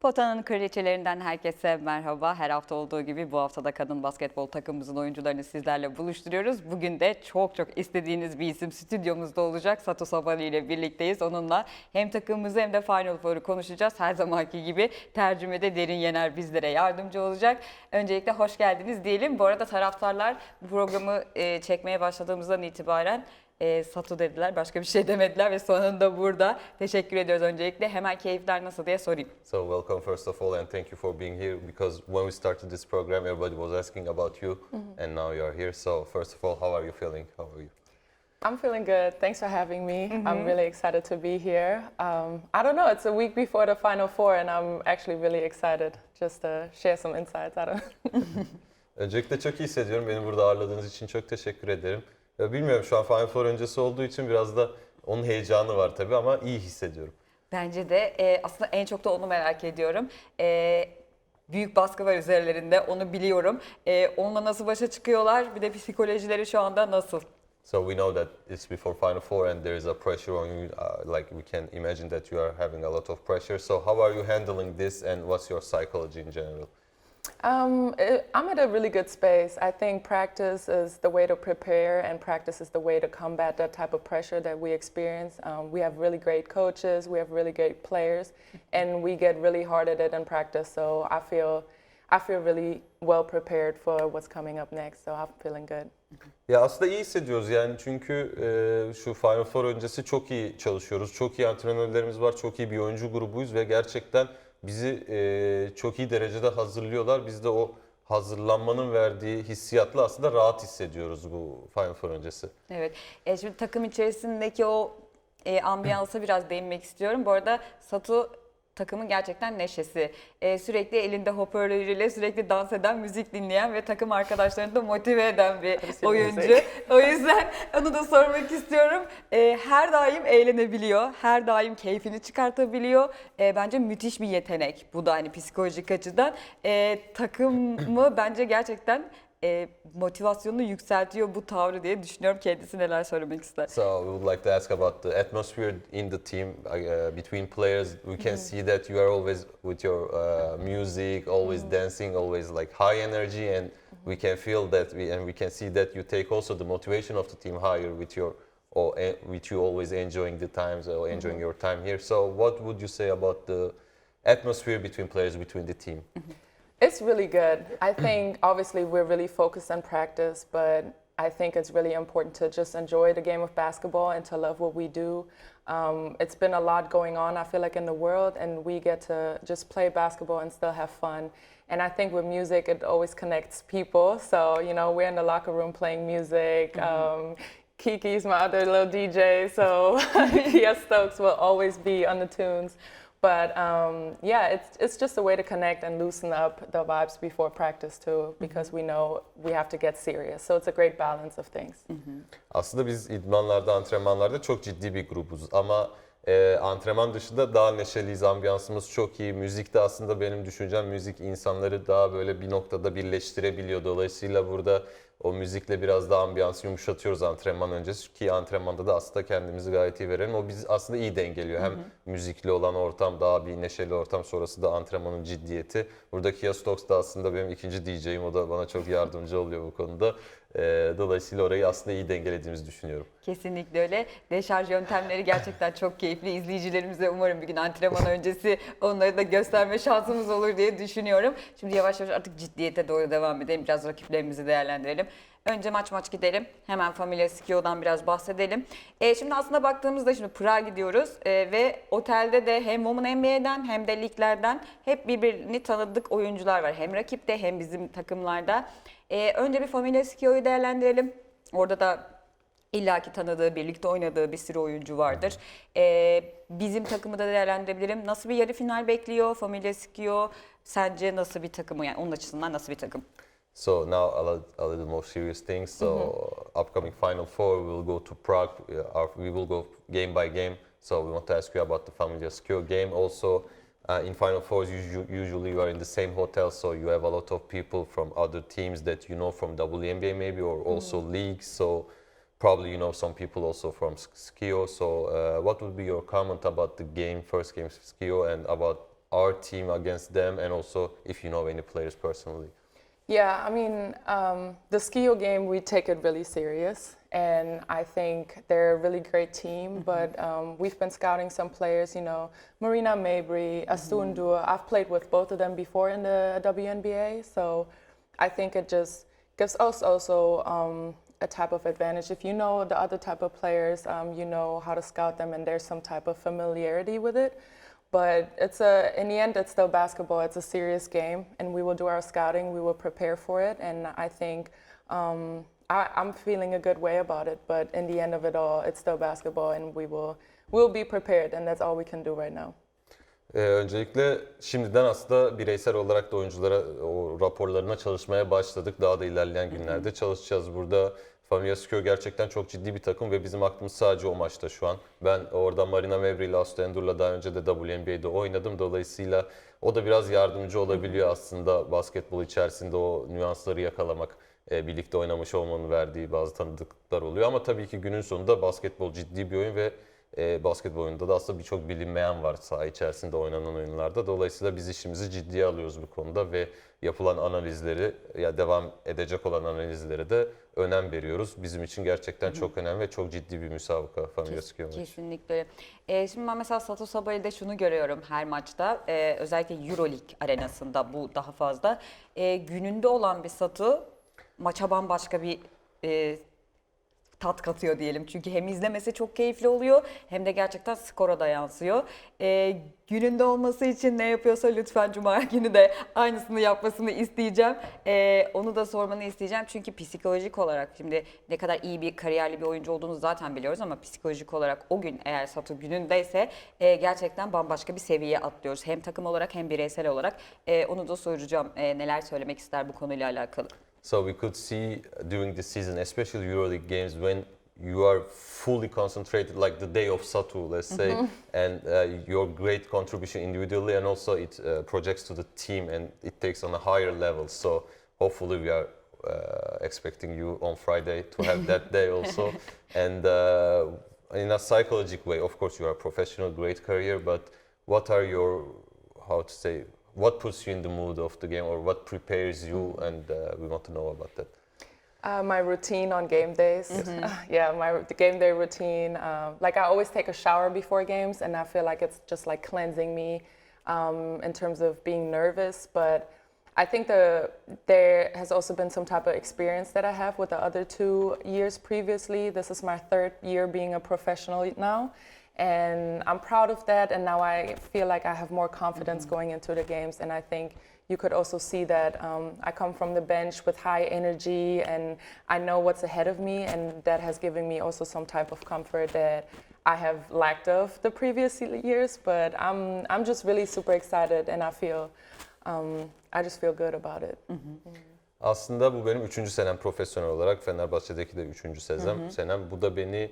Potanın kraliçelerinden herkese merhaba. Her hafta olduğu gibi bu haftada kadın basketbol takımımızın oyuncularını sizlerle buluşturuyoruz. Bugün de çok çok istediğiniz bir isim stüdyomuzda olacak. Satu Sabali ile birlikteyiz. Onunla hem takımımızı hem de Final Four'u konuşacağız. Her zamanki gibi tercümede Derin Yener bizlere yardımcı olacak. Öncelikle hoş geldiniz diyelim. Bu arada taraftarlar programı e, çekmeye başladığımızdan itibaren e, Satu dediler. Başka bir şey demediler ve sonunda burada. Teşekkür ediyoruz öncelikle. Hemen keyifler nasıl diye sorayım. So welcome first of all and thank you for being here because when we started this program everybody was asking about you and now you are here. So first of all how are you feeling? How are you? I'm feeling good. Thanks for having me. I'm really excited to be here. Um, I don't know, it's a week before the Final Four, and I'm actually really excited just to share some insights. I don't Öncelikle çok iyi hissediyorum. Beni burada ağırladığınız için çok teşekkür ederim. Bilmiyorum şu an Final Four öncesi olduğu için biraz da onun heyecanı var tabii ama iyi hissediyorum. Bence de e, aslında en çok da onu merak ediyorum. E, büyük baskı var üzerlerinde onu biliyorum. E, onunla nasıl başa çıkıyorlar bir de psikolojileri şu anda nasıl? So we know that it's before Final Four and there is a pressure on you. Uh, like we can imagine that you are having a lot of pressure. So how are you handling this and what's your psychology in general? Um, it, I'm at a really good space. I think practice is the way to prepare, and practice is the way to combat that type of pressure that we experience. Um, we have really great coaches, we have really great players, and we get really hard at it in practice. So I feel, I feel really well prepared for what's coming up next. So I'm feeling good. Ya aslında iyi hissediyoruz yani çünkü e, şu Final Four öncesi çok iyi çalışıyoruz. Çok iyi antrenörlerimiz var, çok iyi bir oyuncu grubuyuz ve gerçekten bizi e, çok iyi derecede hazırlıyorlar. Biz de o hazırlanmanın verdiği hissiyatla aslında rahat hissediyoruz bu Final Four öncesi. Evet. E, şimdi takım içerisindeki o e, ambiyansa biraz değinmek istiyorum. Bu arada Satu takımın gerçekten neşesi. E, sürekli elinde hoparlörüyle sürekli dans eden, müzik dinleyen ve takım arkadaşlarını da motive eden bir oyuncu. o yüzden onu da sormak istiyorum. E, her daim eğlenebiliyor, her daim keyfini çıkartabiliyor. E, bence müthiş bir yetenek bu da hani psikolojik açıdan. E, takımı bence gerçekten e, motivasyonunu yükseltiyor bu tavrı diye düşünüyorum. Kendisi neler söylemek ister? So we would like to ask about the atmosphere in the team uh, between players. We can see that you are always with your uh, music, always dancing, always like high energy, and we can feel that. We, and we can see that you take also the motivation of the team higher with your or eh, with you always enjoying the times or enjoying your time here. So what would you say about the atmosphere between players between the team? It's really good. I think obviously we're really focused on practice, but I think it's really important to just enjoy the game of basketball and to love what we do. Um, it's been a lot going on, I feel like, in the world, and we get to just play basketball and still have fun. And I think with music, it always connects people. So, you know, we're in the locker room playing music. Um, Kiki's my other little DJ, so Kia Stokes will always be on the tunes. But um, yeah, it's it's just a way to connect and loosen up the vibes before practice too, because we know we have to get serious. So it's a great balance of things. Aslında biz idmanlarda, antrenmanlarda çok ciddi bir grubuz ama e, antrenman dışında daha neşeliyiz, ambiyansımız çok iyi. Müzik de aslında benim düşüncem müzik insanları daha böyle bir noktada birleştirebiliyor. Dolayısıyla burada o müzikle biraz daha ambiyansı yumuşatıyoruz antrenman öncesi ki antrenmanda da aslında kendimizi gayet iyi verelim. O biz aslında iyi dengeliyor. Hem müzikli olan ortam daha bir neşeli ortam sonrası da antrenmanın ciddiyeti. Buradaki Kia Stokes da aslında benim ikinci DJ'im o da bana çok yardımcı oluyor bu konuda. E, dolayısıyla orayı aslında iyi dengelediğimizi düşünüyorum. Kesinlikle öyle. Deşarj yöntemleri gerçekten çok keyifli. İzleyicilerimize umarım bir gün antrenman öncesi onları da gösterme şansımız olur diye düşünüyorum. Şimdi yavaş yavaş artık ciddiyete doğru devam edelim. Biraz rakiplerimizi değerlendirelim. Önce maç maç gidelim. Hemen Familia Skio'dan biraz bahsedelim. E, şimdi aslında baktığımızda şimdi Prag'a gidiyoruz e, ve otelde de hem Women NBA'den hem de liglerden hep birbirini tanıdık oyuncular var. Hem rakipte hem bizim takımlarda. E, önce bir Familia Skio'yu değerlendirelim. Orada da İlla ki tanıdığı, birlikte oynadığı bir sürü oyuncu vardır. Ee, bizim takımı da değerlendirebilirim. Nasıl bir yarı final bekliyor Familia Skio? Sence nasıl bir takımı? Yani onun açısından nasıl bir takım? So now a, li- a little more serious things. So upcoming Final Four, we will go to Prague. We will go game by game. So we want to ask you about the Familia Secure game. Also, uh, in Final Fours, usu- usually you are in the same hotel, so you have a lot of people from other teams that you know from WNBA maybe, or also leagues. So probably you know some people also from Skio. So uh, what would be your comment about the game, first game Skio, and about our team against them, and also if you know any players personally? Yeah, I mean, um, the Skio game, we take it really serious. And I think they're a really great team. But um, we've been scouting some players, you know, Marina Mabry, Astun Dua. I've played with both of them before in the WNBA. So I think it just gives us also um, a type of advantage. If you know the other type of players, um, you know how to scout them, and there's some type of familiarity with it. But it's a, in the end, it's still basketball. It's a serious game, and we will do our scouting. We will prepare for it, and I think um, I, I'm feeling a good way about it. But in the end of it all, it's still basketball, and we will we'll be prepared, and that's all we can do right now. Ee, öncelikle şimdiden aslında bireysel olarak da oyunculara o raporlarına çalışmaya başladık. Daha da ilerleyen günlerde çalışacağız. Burada Familia Skio gerçekten çok ciddi bir takım ve bizim aklımız sadece o maçta şu an. Ben orada Marina Mevri ile Aslı Endur'la daha önce de WNBA'de oynadım. Dolayısıyla o da biraz yardımcı olabiliyor aslında basketbol içerisinde o nüansları yakalamak. e, birlikte oynamış olmanın verdiği bazı tanıdıklıklar oluyor. Ama tabii ki günün sonunda basketbol ciddi bir oyun ve e, basketbol oyununda da aslında birçok bilinmeyen var saha içerisinde oynanan oyunlarda. Dolayısıyla biz işimizi ciddiye alıyoruz bu konuda ve yapılan analizleri ya devam edecek olan analizlere de önem veriyoruz. Bizim için gerçekten çok önemli ve çok ciddi bir müsabaka Familia Skio maçı. Kesinlikle öyle. Ee, şimdi ben mesela Satu Sabali'de şunu görüyorum her maçta. Ee, özellikle Euroleague arenasında bu daha fazla. Ee, gününde olan bir Satu maça bambaşka bir e, tat katıyor diyelim. Çünkü hem izlemesi çok keyifli oluyor hem de gerçekten skora da yansıyor. Ee, gününde olması için ne yapıyorsa lütfen Cuma günü de aynısını yapmasını isteyeceğim. Ee, onu da sormanı isteyeceğim. Çünkü psikolojik olarak şimdi ne kadar iyi bir kariyerli bir oyuncu olduğunu zaten biliyoruz ama psikolojik olarak o gün eğer Satu günündeyse e, gerçekten bambaşka bir seviyeye atlıyoruz. Hem takım olarak hem bireysel olarak. E, onu da soracağım e, neler söylemek ister bu konuyla alakalı. So we could see during the season, especially EuroLeague games, when you are fully concentrated, like the day of Satu, let's say, and uh, your great contribution individually, and also it uh, projects to the team and it takes on a higher level. So hopefully we are uh, expecting you on Friday to have that day also. And uh, in a psychological way, of course, you are a professional, great career, but what are your, how to say, what puts you in the mood of the game or what prepares you? And uh, we want to know about that. Uh, my routine on game days. yeah, my the game day routine. Um, like I always take a shower before games, and I feel like it's just like cleansing me um, in terms of being nervous. But I think the there has also been some type of experience that I have with the other two years previously. This is my third year being a professional now. And I'm proud of that, and now I feel like I have more confidence going into the games. And I think you could also see that um, I come from the bench with high energy and I know what's ahead of me, and that has given me also some type of comfort that I have lacked of the previous years. But I'm I'm just really super excited, and I feel um, I just feel good about it. Aslında bu benim üçüncü senem profesyonel olarak. Fenerbahçe'deki de üçüncü senem. senem. Bu da beni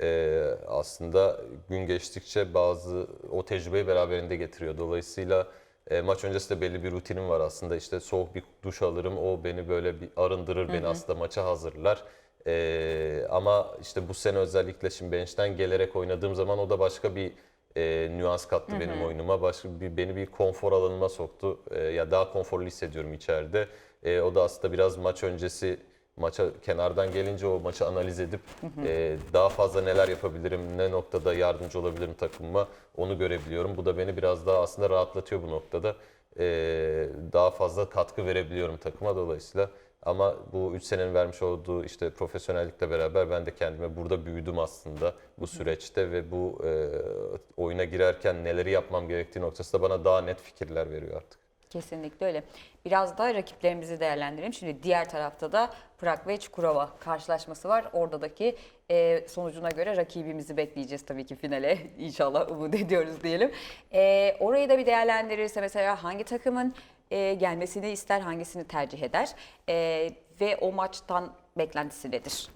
e, aslında gün geçtikçe bazı o tecrübeyi beraberinde getiriyor. Dolayısıyla e, maç öncesi de belli bir rutinim var aslında. İşte soğuk bir duş alırım. O beni böyle bir arındırır, beni aslında maça hazırlar. E, ama işte bu sene özellikle şimdi bench'ten gelerek oynadığım zaman o da başka bir e, nüans kattı benim oyunuma. Başka bir beni bir konfor alanıma soktu. E, ya daha konforlu hissediyorum içeride. E, o da aslında biraz maç öncesi maça kenardan gelince o maçı analiz edip e, daha fazla neler yapabilirim, ne noktada yardımcı olabilirim takımıma onu görebiliyorum. Bu da beni biraz daha aslında rahatlatıyor bu noktada. E, daha fazla katkı verebiliyorum takıma dolayısıyla. Ama bu 3 senenin vermiş olduğu işte profesyonellikle beraber ben de kendime burada büyüdüm aslında bu süreçte ve bu e, oyuna girerken neleri yapmam gerektiği noktasında bana daha net fikirler veriyor artık. Kesinlikle öyle. Biraz da rakiplerimizi değerlendirelim. Şimdi diğer tarafta da Prag ve Çukurova karşılaşması var. Oradaki e, sonucuna göre rakibimizi bekleyeceğiz tabii ki finale. İnşallah umut ediyoruz diyelim. E, orayı da bir değerlendirirse mesela hangi takımın e, gelmesini ister, hangisini tercih eder E, ve o maçtan beklentisi nedir?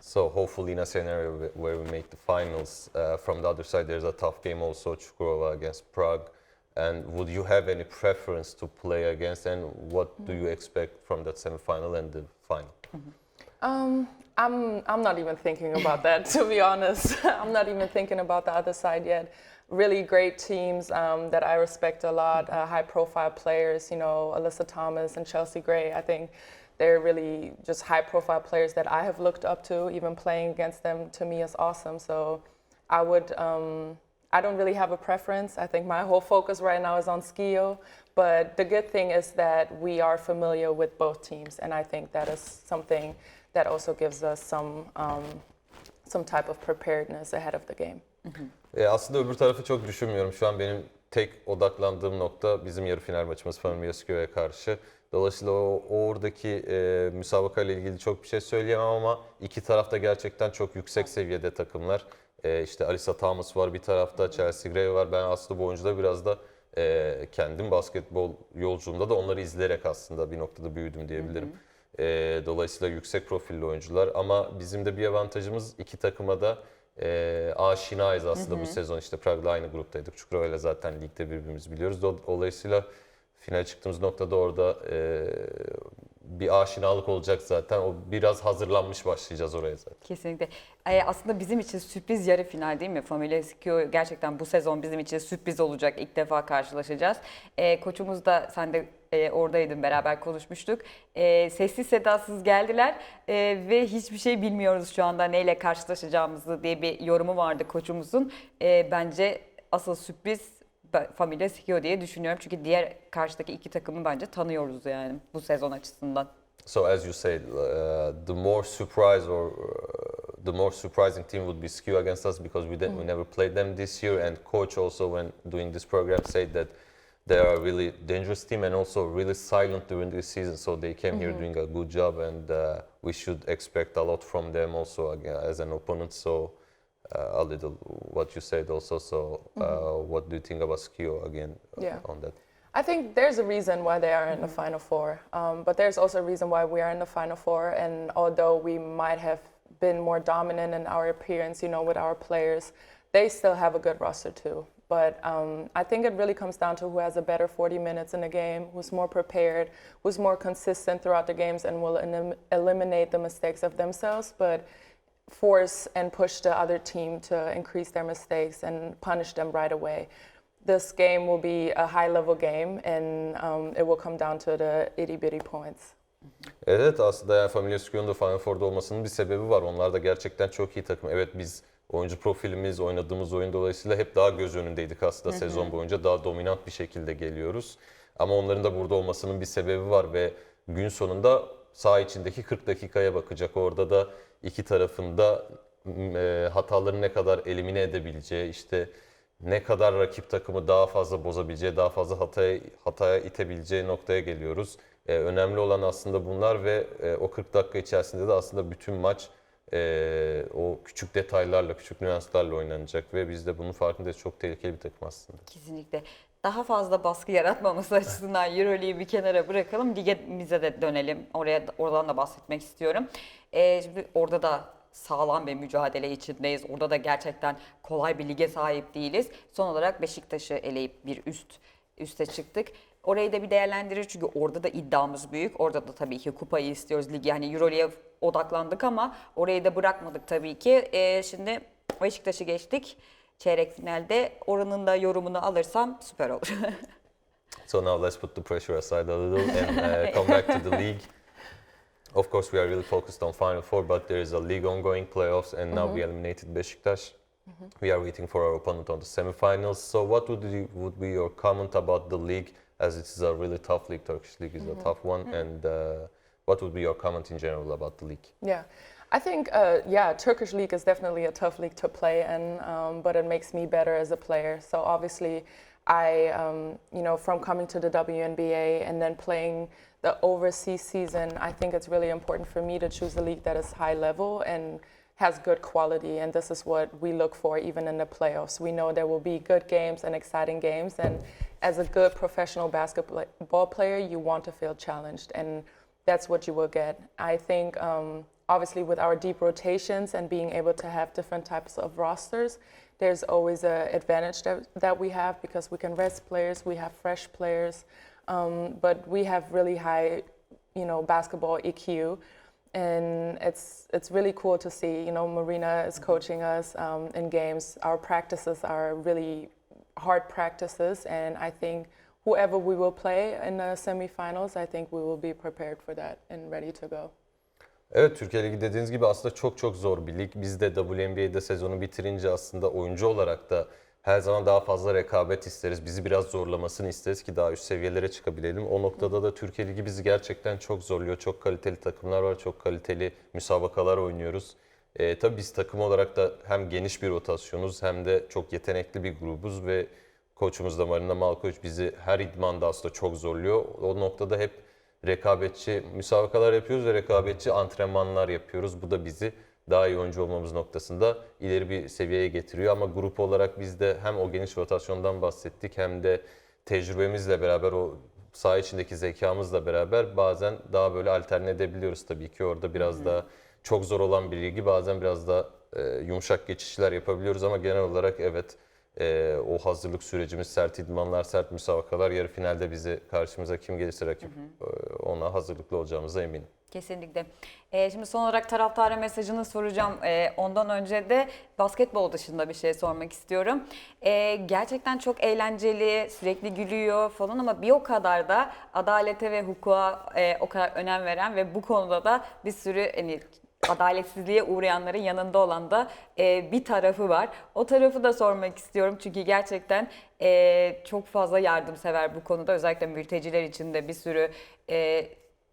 So hopefully in a scenario wh- where we make the finals, uh, from the other side there's a tough game also, Chukurova against Prague. And would you have any preference to play against and what do you expect from that semifinal and the final? Um, I'm I'm not even thinking about that to be honest. I'm not even thinking about the other side yet. really great teams um, that I respect a lot, uh, high profile players, you know, Alyssa Thomas and Chelsea Gray. I think they're really just high profile players that I have looked up to. Even playing against them to me is awesome. So I would, um, I don't really have a preference. I think my whole focus right now is on Skio. But the good thing is that we are familiar with both teams, and I think that is something that also gives us some um, some type of preparedness ahead of the game. E, aslında öbür tarafı çok düşünmüyorum. Şu an benim tek odaklandığım nokta bizim yarı final maçımız Familyaskio'ya karşı. Dolayısıyla o, oradaki e, müsabaka ile ilgili çok bir şey söyleyemem ama iki tarafta gerçekten çok yüksek seviyede takımlar. E, işte Alisa Thomas var bir tarafta, Chelsea Gray var. Ben aslında bu oyuncuda biraz da e, kendim basketbol yolculuğumda da onları izleyerek aslında bir noktada büyüdüm diyebilirim. E, dolayısıyla yüksek profilli oyuncular ama bizim de bir avantajımız iki takıma da e, aşinayız aslında bu sezon. işte Prag'la aynı gruptaydık. Çukurova ile zaten ligde birbirimizi biliyoruz. Do- Dolayısıyla finale çıktığımız noktada orada e, bir aşinalık olacak zaten. O biraz hazırlanmış başlayacağız oraya zaten. Kesinlikle. Ee, aslında bizim için sürpriz yarı final değil mi? Familia Sikio gerçekten bu sezon bizim için sürpriz olacak. İlk defa karşılaşacağız. Ee, koçumuz da sen de e, oradaydın beraber konuşmuştuk. Ee, sessiz sedasız geldiler Ee, ve hiçbir şey bilmiyoruz şu anda neyle karşılaşacağımızı diye bir yorumu vardı koçumuzun. Ee, bence asıl sürpriz Familia Sikio diye düşünüyorum. Çünkü diğer karşıdaki iki takımı bence tanıyoruz yani bu sezon açısından. So as you said, uh, the more surprise or uh, the more surprising team would be Skew against us because we, didn't, we never played them this year. And coach also, when doing this program, said that they are a really dangerous team and also really silent during the season. So they came here doing a good job, and uh, we should expect a lot from them also as an opponent. So. Uh, a little what you said also. So, uh, what do you think about Skew again uh, Yeah. on that? I think there's a reason why they are in the Final Four, um, but there's also a reason why we are in the Final Four. And although we might have been more dominant in our appearance, you know, with our players, they still have a good roster too. But um, I think it really comes down to who has a better 40 minutes in the game, who's more prepared, who's more consistent throughout the games, and will elim- eliminate the mistakes of themselves. But force and push the other team to increase their mistakes and punish them right away. This game will be a high level game and um, it will come down to the itty bitty points. Evet aslında yani Familia da Final Four'da olmasının bir sebebi var. Onlar da gerçekten çok iyi takım. Evet biz oyuncu profilimiz, oynadığımız oyun dolayısıyla hep daha göz önündeydik aslında sezon boyunca. Daha dominant bir şekilde geliyoruz. Ama onların da burada olmasının bir sebebi var ve gün sonunda saha içindeki 40 dakikaya bakacak. Orada da iki tarafında e, hataları ne kadar elimine edebileceği, işte ne kadar rakip takımı daha fazla bozabileceği, daha fazla hataya, hataya itebileceği noktaya geliyoruz. Ee, önemli olan aslında bunlar ve e, o 40 dakika içerisinde de aslında bütün maç e, o küçük detaylarla, küçük nüanslarla oynanacak ve biz de bunun farkındayız. Çok tehlikeli bir takım aslında. Kesinlikle. Daha fazla baskı yaratmaması açısından Euroleague'i bir kenara bırakalım. Ligemize de dönelim. Oraya oradan da bahsetmek istiyorum. Ee, şimdi orada da sağlam bir mücadele içindeyiz. Orada da gerçekten kolay bir lige sahip değiliz. Son olarak Beşiktaş'ı eleyip bir üst üste çıktık. Orayı da bir değerlendirir çünkü orada da iddiamız büyük. Orada da tabii ki kupayı istiyoruz ligi. Yani Euroleague'e odaklandık ama orayı da bırakmadık tabii ki. Ee, şimdi Beşiktaş'ı geçtik. Çeyrek finalde oranın da yorumunu alırsam süper olur. So now let's put the pressure aside a little and uh, come back to the league. Of course, we are really focused on Final Four, but there is a league ongoing playoffs, and now we eliminated Besiktas. We are waiting for our opponent on the semifinals. So, what would you, would be your comment about the league, as it is a really tough league? Turkish league is a tough one, and uh, what would be your comment in general about the league? Yeah. I think, uh, yeah, Turkish league is definitely a tough league to play in, um, but it makes me better as a player. So obviously, I, um, you know, from coming to the WNBA and then playing the overseas season, I think it's really important for me to choose a league that is high level and has good quality. And this is what we look for even in the playoffs. We know there will be good games and exciting games. And as a good professional basketball ball player, you want to feel challenged. And that's what you will get. I think um, obviously with our deep rotations and being able to have different types of rosters, there's always an advantage that, that we have because we can rest players, we have fresh players, um, but we have really high, you know, basketball EQ. And it's it's really cool to see. You know, Marina is coaching us um, in games. Our practices are really hard practices, and I think whoever we will play in the semifinals, I think we will be prepared for that and ready to go. Evet Türkiye Ligi dediğiniz gibi aslında çok çok zor bir lig. Biz de WNBA'de sezonu bitirince aslında oyuncu olarak da her zaman daha fazla rekabet isteriz. Bizi biraz zorlamasını isteriz ki daha üst seviyelere çıkabilelim. O noktada da Türkiye Ligi bizi gerçekten çok zorluyor. Çok kaliteli takımlar var, çok kaliteli müsabakalar oynuyoruz. Ee, tabii biz takım olarak da hem geniş bir rotasyonuz hem de çok yetenekli bir grubuz ve koçumuz da Marina Malkoç bizi her idmanda aslında çok zorluyor. O noktada hep rekabetçi müsabakalar yapıyoruz ve rekabetçi antrenmanlar yapıyoruz. Bu da bizi daha iyi oyuncu olmamız noktasında ileri bir seviyeye getiriyor. Ama grup olarak biz de hem o geniş rotasyondan bahsettik hem de tecrübemizle beraber o saha içindeki zekamızla beraber bazen daha böyle alterne edebiliyoruz tabii ki. Orada biraz daha çok zor olan bir ligi bazen biraz da e, yumuşak geçişler yapabiliyoruz ama genel olarak evet e, o hazırlık sürecimiz, sert idmanlar, sert müsabakalar yarı finalde bizi karşımıza kim gelirse rakip e, ona hazırlıklı olacağımıza eminim. Kesinlikle. Ee, şimdi son olarak taraftara mesajını soracağım. Ee, ondan önce de basketbol dışında bir şey sormak istiyorum. Ee, gerçekten çok eğlenceli, sürekli gülüyor falan ama bir o kadar da adalete ve hukuka e, o kadar önem veren ve bu konuda da bir sürü hani adaletsizliğe uğrayanların yanında olan da e, bir tarafı var. O tarafı da sormak istiyorum çünkü gerçekten e, çok fazla yardımsever bu konuda. Özellikle mülteciler için de bir sürü e,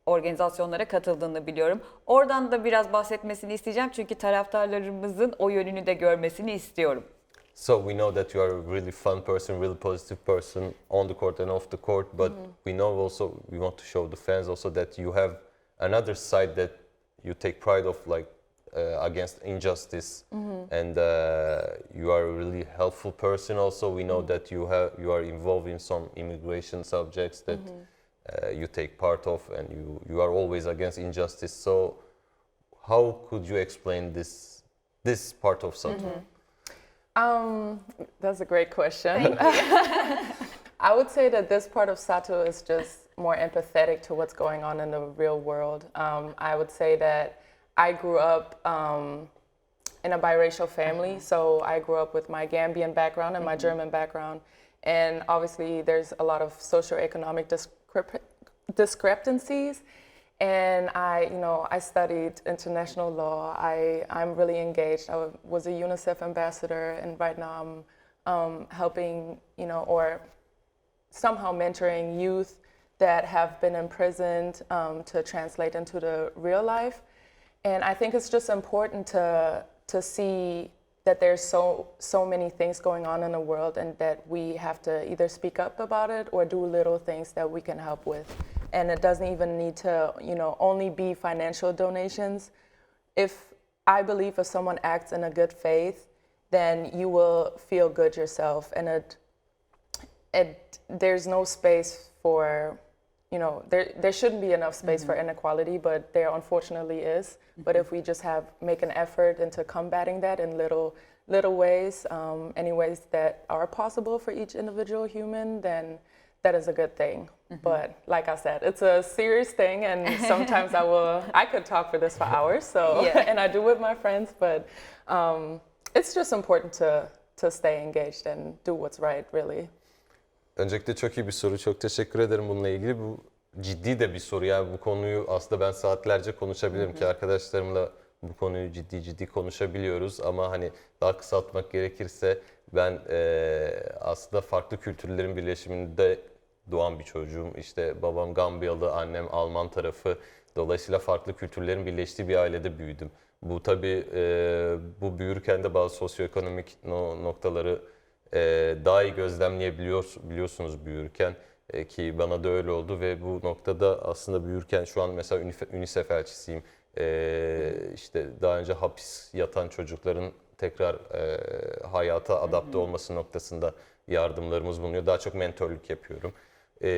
organizasyonlara katıldığını biliyorum. Oradan da biraz bahsetmesini isteyeceğim çünkü taraftarlarımızın o yönünü de görmesini istiyorum. So we know that you are a really fun person, really positive person on the court and off the court, but we know also we want to show the fans also that you have another side that you take pride of like uh, against injustice. And uh, you are a really helpful person also. We know that you have you are involved in some immigration subjects that uh, you take part of and you you are always against injustice. So how could you explain this this part of Sato Um, that's a great question. I would say that this part of Sato is just more empathetic to what's going on in the real world. Um, I would say that I grew up um, in a biracial family, so I grew up with my Gambian background and my German background, and obviously there's a lot of socioeconomic discrep- discrepancies. And I, you know, I studied international law. I, I'm really engaged. I was a UNICEF ambassador, and right now I'm um, helping, you know, or somehow mentoring youth that have been imprisoned um, to translate into the real life. And I think it's just important to to see that there's so so many things going on in the world, and that we have to either speak up about it or do little things that we can help with. And it doesn't even need to, you know, only be financial donations. If I believe if someone acts in a good faith, then you will feel good yourself, and it it there's no space for you know there there shouldn't be enough space for inequality but there unfortunately is. But if we just have make an effort into combating that in little little ways um, any ways that are possible for each individual human then that is a good thing. But like i said it's a serious thing and sometimes i will i could talk for this for hours so Yeah. and i do with my friends but um, it's just important to to stay engaged and do what's right really Öncelikle çok iyi bir soru. Çok teşekkür ederim bununla ilgili. Bu ciddi de bir soru. Yani bu konuyu aslında ben saatlerce konuşabilirim ki arkadaşlarımla bu konuyu ciddi ciddi konuşabiliyoruz. Ama hani daha kısaltmak gerekirse ben eee, aslında farklı kültürlerin birleşiminde doğan bir çocuğum. İşte babam Gambiyalı, annem Alman tarafı. Dolayısıyla farklı kültürlerin birleştiği bir ailede büyüdüm. Bu tabii eee, bu büyürken de bazı sosyoekonomik no- noktaları e, daha iyi gözlemleyebiliyor biliyorsunuz büyürken E, ki bana da öyle oldu ve bu noktada aslında büyürken şu an mesela UNICEF, elçisiyim. E, işte daha önce hapis yatan çocukların tekrar e, hayata adapte olması noktasında yardımlarımız bulunuyor. Daha çok mentörlük yapıyorum. E,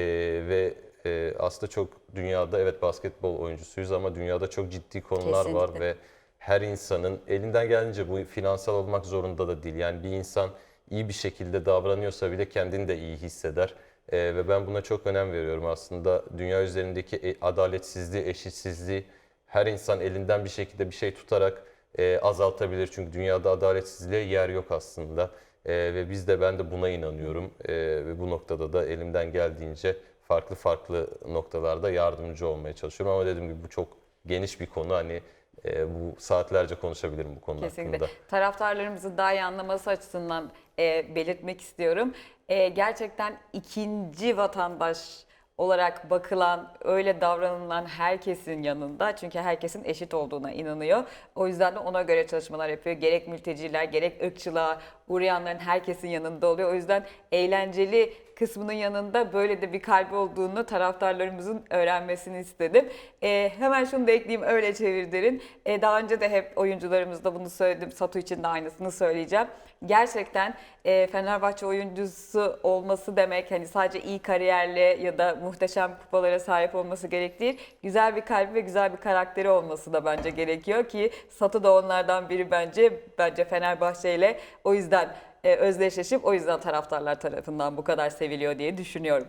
ve e, aslında çok dünyada evet basketbol oyuncusuyuz ama dünyada çok ciddi konular var Kesinlikle. ve her insanın elinden gelince bu finansal olmak zorunda da değil. Yani bir insan iyi bir şekilde davranıyorsa bile kendini de iyi hisseder. Ee, ve ben buna çok önem veriyorum aslında. Dünya üzerindeki e- adaletsizliği, eşitsizliği her insan elinden bir şekilde bir şey tutarak e, azaltabilir. Çünkü dünyada adaletsizliğe yer yok aslında. Ee, ve biz de ben de buna inanıyorum Ee, ve bu noktada da elimden geldiğince farklı farklı noktalarda yardımcı olmaya çalışıyorum ama dediğim gibi bu çok geniş bir konu hani e, bu saatlerce konuşabilirim bu konu Kesinlikle. hakkında. Taraftarlarımızı daha iyi anlaması açısından e, belirtmek istiyorum. E, gerçekten ikinci vatandaş olarak bakılan, öyle davranılan herkesin yanında. Çünkü herkesin eşit olduğuna inanıyor. O yüzden de ona göre çalışmalar yapıyor. Gerek mülteciler, gerek ırkçılığa uğrayanların herkesin yanında oluyor. O yüzden eğlenceli kısmının yanında böyle de bir kalbi olduğunu taraftarlarımızın öğrenmesini istedim. E, hemen şunu da ekleyeyim öyle çevir derin. E, daha önce de hep oyuncularımızda bunu söyledim. Satu için de aynısını söyleyeceğim. Gerçekten e, Fenerbahçe oyuncusu olması demek hani sadece iyi kariyerle ya da muhteşem kupalara sahip olması gerek. Güzel bir kalbi ve güzel bir karakteri olması da bence gerekiyor ki Satu da onlardan biri bence. Bence Fenerbahçe ile o yüzden e, özdeşleşip o yüzden taraftarlar tarafından bu kadar seviliyor diye düşünüyorum.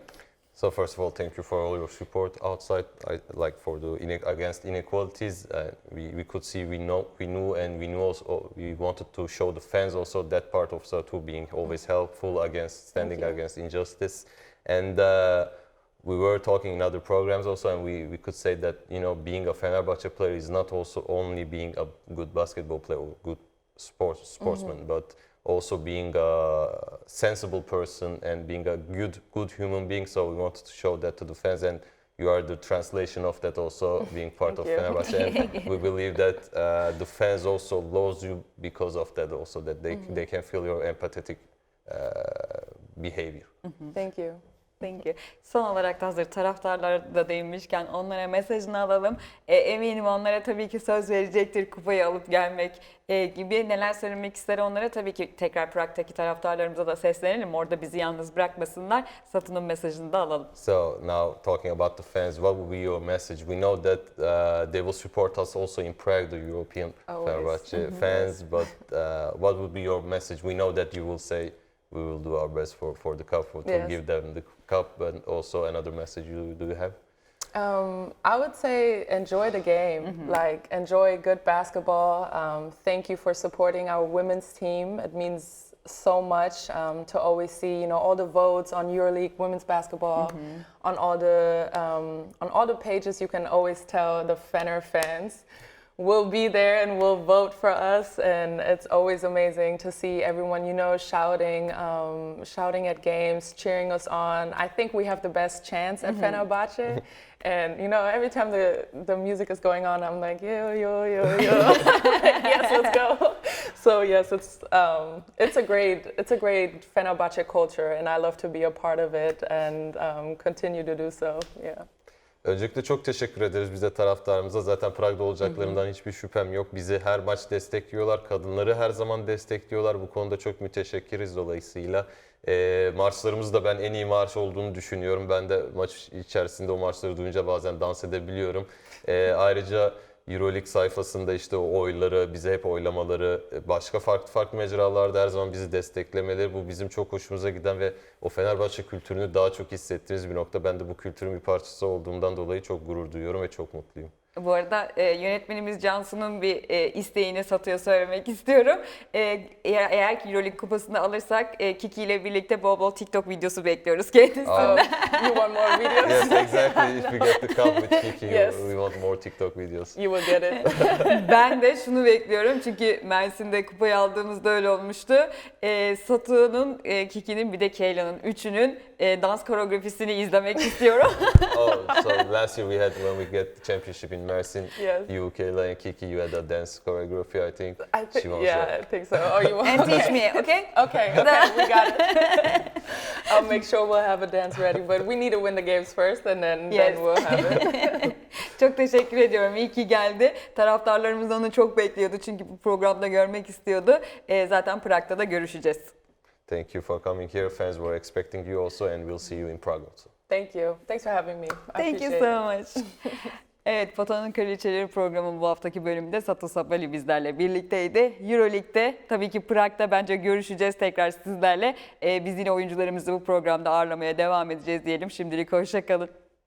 So first of all, thank you for all your support outside. I like for the ine- against inequalities. Uh, we, we could see we know we knew and we knew also we wanted to show the fans also that part of Satu being always helpful against standing against injustice. And uh, we were talking in other programs also, and we, we could say that you know being a Fenerbahce player is not also only being a good basketball player or good sports sportsman, but also being a sensible person and being a good good human being. So we wanted to show that to the fans, and you are the translation of that also being part of. Fenerbahce. And we believe that uh, the fans also loves you because of that also that they they can feel your empathetic uh, behavior. Thank you. Thank you. Son olarak da hazır taraftarlar da değinmişken onlara mesajını alalım. E, eminim onlara tabii ki söz verecektir kupayı alıp gelmek e, gibi. Neler söylemek ister onlara tabii ki tekrar Prag'taki taraftarlarımıza da seslenelim. Orada bizi yalnız bırakmasınlar. Satı'nın mesajını da alalım. So now talking about the fans, what would be your message? We know that uh, they will support us also in Prague, the European Always. Fenerbahce fans. But uh, what would be your message? We know that you will say we will do our best for, for the cup, for, to Yes. give them the cup, and also another message you do you have? Um, I would say enjoy the game. Like enjoy good basketball. Um, thank you for supporting our women's team. It means so much um, to always see, you know, all the votes on EuroLeague women's basketball, on all the um, on all the pages. You can always tell the Fenner fans will be there and will vote for us. And it's always amazing to see everyone you know shouting um, shouting at games cheering us on. I think we have the best chance at fenerbahce. And you know every time the, the music is going on i'm like yo yo yo yo. Yes let's go. So yes it's um, it's a great it's a great fenerbahce culture and i love to be a part of it and um, continue to do so. Yeah Öncelikle çok teşekkür ederiz bize taraftarımıza. Zaten Prag'da olacaklarından hiçbir şüphem yok. Bizi her maç destekliyorlar. Kadınları her zaman destekliyorlar. Bu konuda çok müteşekkiriz dolayısıyla. Ee, marşlarımız da ben en iyi marş olduğunu düşünüyorum. Ben de maç içerisinde o marşları duyunca bazen dans edebiliyorum. Ee, ayrıca Euroleague sayfasında işte o oyları, bize hep oylamaları, başka farklı farklı mecralarda her zaman bizi desteklemeleri bu bizim çok hoşumuza giden ve o Fenerbahçe kültürünü daha çok hissettiğimiz bir nokta. Ben de bu kültürün bir parçası olduğumdan dolayı çok gurur duyuyorum ve çok mutluyum. Bu arada e, yönetmenimiz Cansu'nun bir e, isteğini Satı'ya söylemek istiyorum. E, eğer, eğer ki Euroleague kupasını alırsak e, Kiki ile birlikte bol bol TikTok videosu bekliyoruz kendisinden. You want more videos yes, exactly. If we get the cup with Kiki, Yes. we want more TikTok videos. you will get it ben de şunu bekliyorum çünkü Mersin'de kupayı aldığımızda öyle olmuştu. E, Satu'nun, e, Kiki'nin bir de Keyla'nın üçünün e, dans koreografisini izlemek istiyorum. Oh, so last year we had when we get the championship in Mersin, Yes. you, Kayla, and Kiki, you had a dance choreography, I think. I think, She wants yeah, I think so. Oh, you want? And teach me, okay? Okay, okay, we got it. I'll make sure we'll have a dance ready, but we need to win the games first, and then Yes. then we'll have it. Çok teşekkür ediyorum. İyi ki geldi. Taraftarlarımız onu çok bekliyordu çünkü bu programda görmek istiyordu. E, zaten Prag'da da görüşeceğiz. Thank you for coming here. Fans were expecting you also, and we'll see you in Prague also. Thank you. Thanks for having me. I Thank you so much. Evet, Foto'nun Kraliçeleri programı bu haftaki bölümde Satu Sabali bizlerle birlikteydi. Euroleague'de tabii ki Prag'da bence görüşeceğiz tekrar sizlerle. Ee, biz yine oyuncularımızı bu programda ağırlamaya devam edeceğiz diyelim. Şimdilik hoşçakalın.